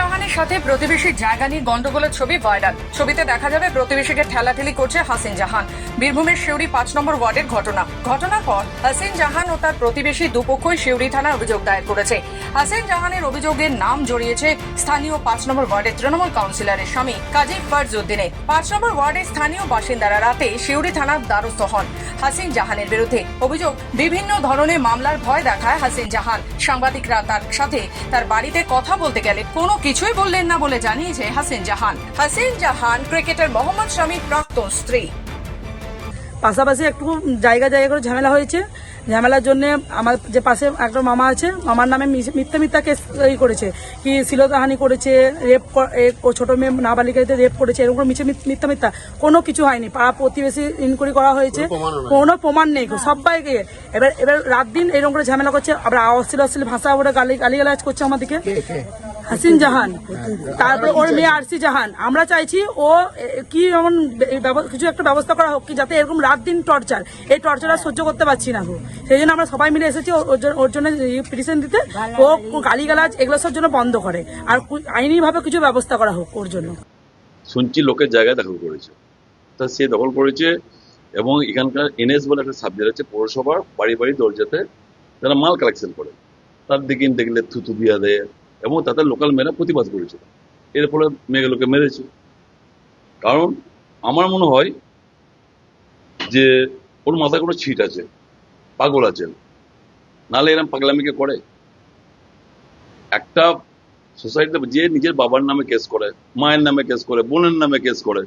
জাহানের সাথে প্রতিবেশীর জায়গা নিয়ে গন্ডগোলের ছবি ভাইরাল। ছবিতে দেখা যাবে প্রতিবেশীকে ঠেলাঠেলি করছে হাসিন জাহান। বীরভূমের শিউরি পাঁচ নম্বর ওয়ার্ডের ঘটনা। ঘটনার পর হাসিন জাহান ও তার প্রতিবেশী দুপক্ষই শিউরি থানায় অভিযোগ দায়ের করেছে। হাসিন জাহানের অভিযোগের নাম জড়িয়েছে স্থানীয় পাঁচ নম্বর ওয়ার্ডের তৃণমূল কাউন্সিলরের স্বামী কাজী ফারজুদ্দিনের পাঁচ নম্বর ওয়ার্ডের স্থানীয় বাসিন্দারা রাতে শিউরি থানার দ্বারস্থ হন হাসিন জাহানের বিরুদ্ধে। অভিযোগ, বিভিন্ন ধরনের মামলার ভয় দেখায় হাসিন জাহান। সাংবাদিকরা তার সাথে তার বাড়িতে কথা বলতে গেলে কোনো কিছুই বললেন না বলে জানিয়েছে হাসিন জাহান। হাসিন জাহান ক্রিকেটার মোহাম্মদ শামীর প্রাক্তন স্ত্রী। পাশাপাশি একটু জায়গা জায়গা করে ঝামেলা হয়েছে। ঝামেলার জন্য আমার যে পাশে একটা মামা আছে মামার নামে মিথ্যা মিথ্যা কেস ই করেছে। কি শিলতাহানি করেছে রেপ ছোট মেয়ে নাবালিকাদের রেপ করেছে এরকম মিছে মিথ্যা মিথ্যা কোনো কিছু হয়নি। পাড়া প্রতিবেশী ইনকোয়ারি করা হয়েছে। কোনো প্রমাণ নেই। সবাইকে এবার এবার রাত দিন এরকম করে ঝামেলা করছে। আবার অশ্লীল অশ্লীল ভাষা ওরা গালি গালিগালাজ করছে আমাদেরকে। হাসিন জাহান। তারপরে ওর মেয়ে আরসি জাহান। আমরা চাইছি ও কি এমন কিছু একটা ব্যবস্থা করা হোক কি যাতে এরকম রাত দিন টর্চার। এই টর্চার আর সহ্য করতে পারছি না সেই জন্য আমরা সবাই মিলে এসেছি ওর- জন্য- পিটিশন দিতে। ও গালিগালাজ এগুলো সব জন্য বন্ধ করে। আর আইনি ভাবে কিছু ব্যবস্থা করা হোক ওর জন্য। শুনছি লোকের জায়গায় দখল করেছে। তা সে দখল করেছে এবং এখানকার এনএস বলে একটা সাবজেক্ট আছে, পৌরসভার বাড়ি বাড়ি দরজাতে যারা মাল কালেকশন করে। তার দিকে দেখলে থুতু দিয়া দেয় এবং তাদের লোকাল মেয়েরা প্রতিবাদ করেছিল এর ফলে মেয়েগুলোকে মেরেছে। কারণ আমার মনে হয় যে ওর মাথায় কোনো ছিট আছে, পাগল আছে। নালে এরম পাগলামিকে করে? একটা সোসাইটিতে যে নিজের বাবার নামে কেস করে, মায়ের নামে কেস করে, বোনের নামে কেস করে